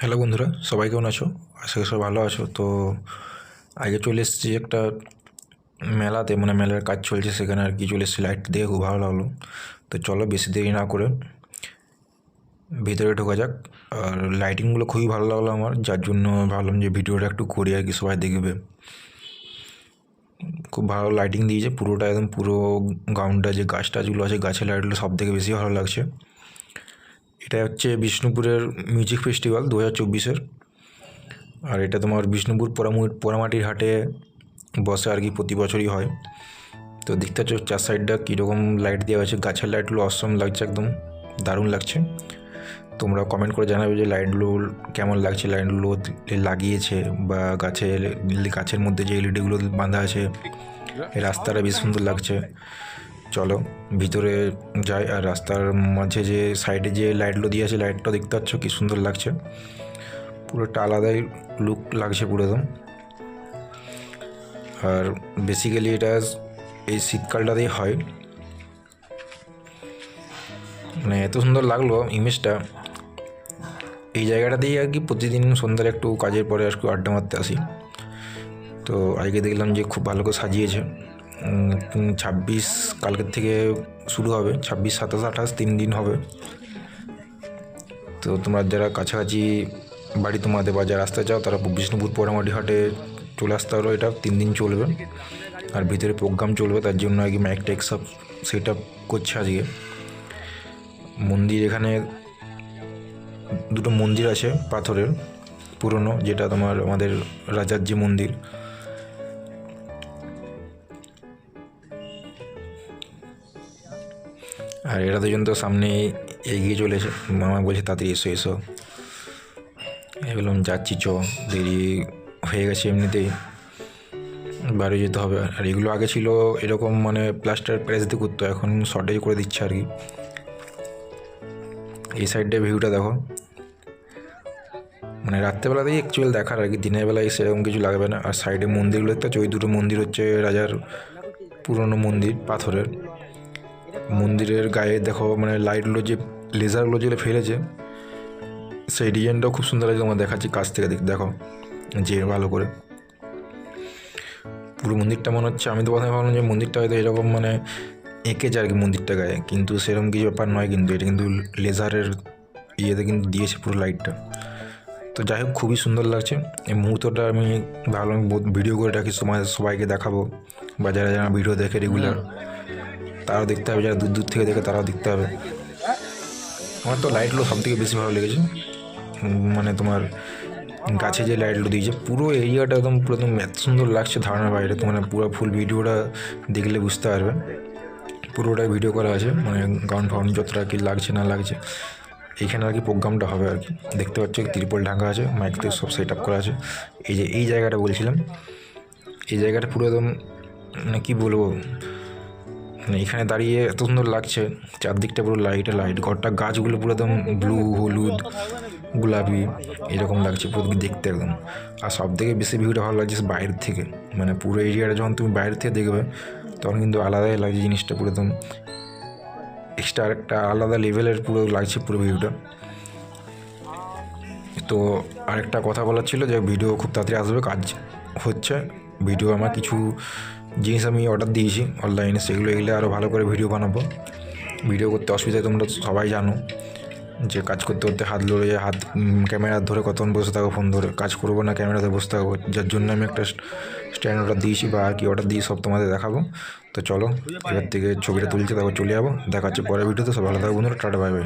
Hello বন্ধুরা, সবাই কেমন আছো? আশা করি সবাই ভালো আছো। তো আগে চলে এসেছি একটা মেলাতে মানে মেলার কাজ চলছে সেখানে আর কি। চলে এসেছি লাইট দিয়ে খুব ভালো লাগল। তো চলো বেশি দেরি না করে ভিতরে ঢোকা যাক। আর লাইটিংগুলো খুবই ভালো লাগল আমার, যার জন্য ভাবলাম যে ভিডিওটা একটু করি আর কি, সবাই দেখবে। খুব ভালো লাইটিং দিয়েছে, পুরোটা একদম পুরো গ্রাউন্ডটা যে গাছ টাছগুলো আছে, গাছের লাইটগুলো সব থেকে বেশি ভালো লাগছে। এটা হচ্ছে বিষ্ণুপুরের মিউজিক ফেস্টিভ্যাল দু হাজার চব্বিশের। আর এটা তোমার বিষ্ণুপুর পোড়ামু, পোড়ামাটির হাটে বসে আর কি প্রতি বছরই হয়। তো দেখতে পাচ্ছ চার সাইডটা কীরকম লাইট দেওয়া আছে। গাছের লাইটগুলো অসম লাগছে একদম, দারুণ লাগছে। তোমরা কমেন্ট করে জানাবে যে লাইটগুলো কেমন লাগছে লাইটগুলো লাগিয়েছে বা গাছে গাছের মধ্যে যে এলইডিগুলো বাঁধা আছে রাস্তাটা বেশ সুন্দর লাগছে। চলো, ভিতরে যাই আর রাস্তার মাঝে যে সাইডে যে লাইটগুলো দিয়ে আছে লাইটটা দেখতে পাচ্ছ কি সুন্দর লাগছে। পুরোটা আলাদাই লুক লাগছে পুরো একদম। আর বেসিক্যালি এটা এই শীতকালটাতেই হয়। মানে এত সুন্দর লাগল ইমেজটা এই জায়গাটাতেই আর কি প্রতিদিন সন্ধ্যার একটু কাজের পরে আর একটু আড্ডা মারতে আসি। তো আজকে দেখলাম যে খুব ভালো করে সাজিয়েছে। ছাব্বিশ, কালকের থেকে শুরু হবে। ছাব্বিশ, সাতাশ, আঠাশ তিন দিন হবে। তো তোমরা যারা কাছাকাছি বাড়ি তোমাদের বা যারা আসতে চাও, তারা বিষ্ণুপুর পোড়ামাটি হাটে চলে আসতে পারো। এটা তিন দিন চলবে। আর ভিতরে প্রোগ্রাম চলবে, তার জন্য আর কি মাইক টেক সব সেট আপ করছে আজকে। মন্দির এখানে দুটো মন্দির আছে, পাথরের, পুরনো, যেটা তোমার আমাদের রাজার যে মন্দির। আর এরা দুজন তো সামনে এগিয়ে চলেছে মামা বলছে, তাড়াতাড়ি এসো এসো। আমি বললাম, যাচ্ছি, চ। দেরি হয়ে গেছে এমনিতেই। বাড়ি যেতে হবে। আর এগুলো আগে ছিল এরকম মানে প্লাস্টার প্যারেস দিয়ে করতো, এখন শর্টেজ করে দিচ্ছে আর কি। এই সাইডটা ভিউটা দেখো। মানে রাত্রেবেলাতেই অ্যাকচুয়াল দেখার আর কি, দিনের বেলায় সেরকম কিছু লাগবে না। আর সাইডে মন্দিরগুলো দেখতে ওই দুটো মন্দির হচ্ছে রাজার পুরনো মন্দির, পাথরের। মন্দিরের গায়ে দেখো মানে লাইটগুলো যে লেজারগুলো যেগুলো ফেলেছে, সেই ডিজাইনটাও খুব সুন্দর লাগছে তোমার দেখাচ্ছি কাছ থেকে দেখ যে ভালো করে। পুরো মন্দিরটা মনে হচ্ছে, আমি তো প্রথমে ভাবলাম যে মন্দিরটা হয়তো এরকম মানে এঁকেছে আর কি মন্দিরটা গায়ে, কিন্তু সেরকম কিছু ব্যাপার নয় কিন্তু, এটা কিন্তু লেজারের ইয়েতে কিন্তু দিয়েছে পুরো লাইটটা তো যাই হোক, খুবই সুন্দর লাগছে। এই মুহূর্তটা আমি ভাবলাম ভিডিও করে রাখি সময় সবাইকে দেখাবো, বা যারা যারা ভিডিও দেখে রেগুলার তারাও দেখতে হবে, যারা দূর দূর থেকে দেখে তারাও দেখতে হবে। আমার তো লাইটগুলো সব থেকে বেশি ভালো লেগেছে। মানে তোমার গাছে যে লাইটগুলো দিয়েছে, পুরো এরিয়াটা একদম পুরো একদম এত সুন্দর লাগছে ধারণার বাইরে। তোমার পুরো ফুল ভিডিওটা দেখলে বুঝতে পারবে। পুরোটাই ভিডিও করা আছে মানে গাউন ফাউন্ড যতটা কি লাগছে, না লাগছে। এইখানে আর কি প্রোগ্রামটা হবে আর কি। দেখতে পাচ্ছ, ত্রিপল ঢাকা আছে মাইক থেকে সব সেট আপ করা আছে। এই যে, এই জায়গাটা বলছিলাম, এই জায়গাটা পুরো একদম মানে কী বলব? মানে এখানে দাঁড়িয়ে এত সুন্দর লাগছে, চারদিকটা পুরো লাইটে লাইট ঘরটা গাছগুলো পুরো একদম ব্লু হলুদ, গোলাপি, এরকম লাগছে পুরো দেখতে একদম। আর সব থেকে বেশি ভিউটা ভালো লাগছে বাইরের থেকে মানে পুরো এরিয়াটা যখন তুমি বাইরের থেকে দেখবে, তখন কিন্তু আলাদাই লাগছে জিনিসটা পুরো একদম এক্সট্রা একটা আলাদা লেভেলের পুরো লাগছে পুরো ভিউটা তো আরেকটা কথা বলার ছিল যে ভিডিও খুব তাড়াতাড়ি আসবে, কাজ হচ্ছে ভিডিও আমার কিছু জিনিস আমি অর্ডার দিয়েছি অনলাইনে সেগুলো এগুলো আরও ভালো করে ভিডিও বানাবো। ভিডিও করতে অসুবিধা, তোমরা সবাই জানো যে কাজ করতে করতে হাত লড়ে যায়, হাত ক্যামেরা ধরে কতক্ষণ বসে থাকো ফোন ধরে। কাজ করব না ক্যামেরাতে বসে থাকব যার জন্য আমি একটা স্ট্যান্ড অর্ডার দিয়েছি বা কি অর্ডার দিয়ে সব তোমাদের দেখাবো। তো চলো, এবার থেকে ছবিটা তুলছে, তারপর চলে যাব। দেখা হচ্ছে পরের ভিডিওতে সব ভালো থাকব বন্ধুরা, টাটা বাই বাই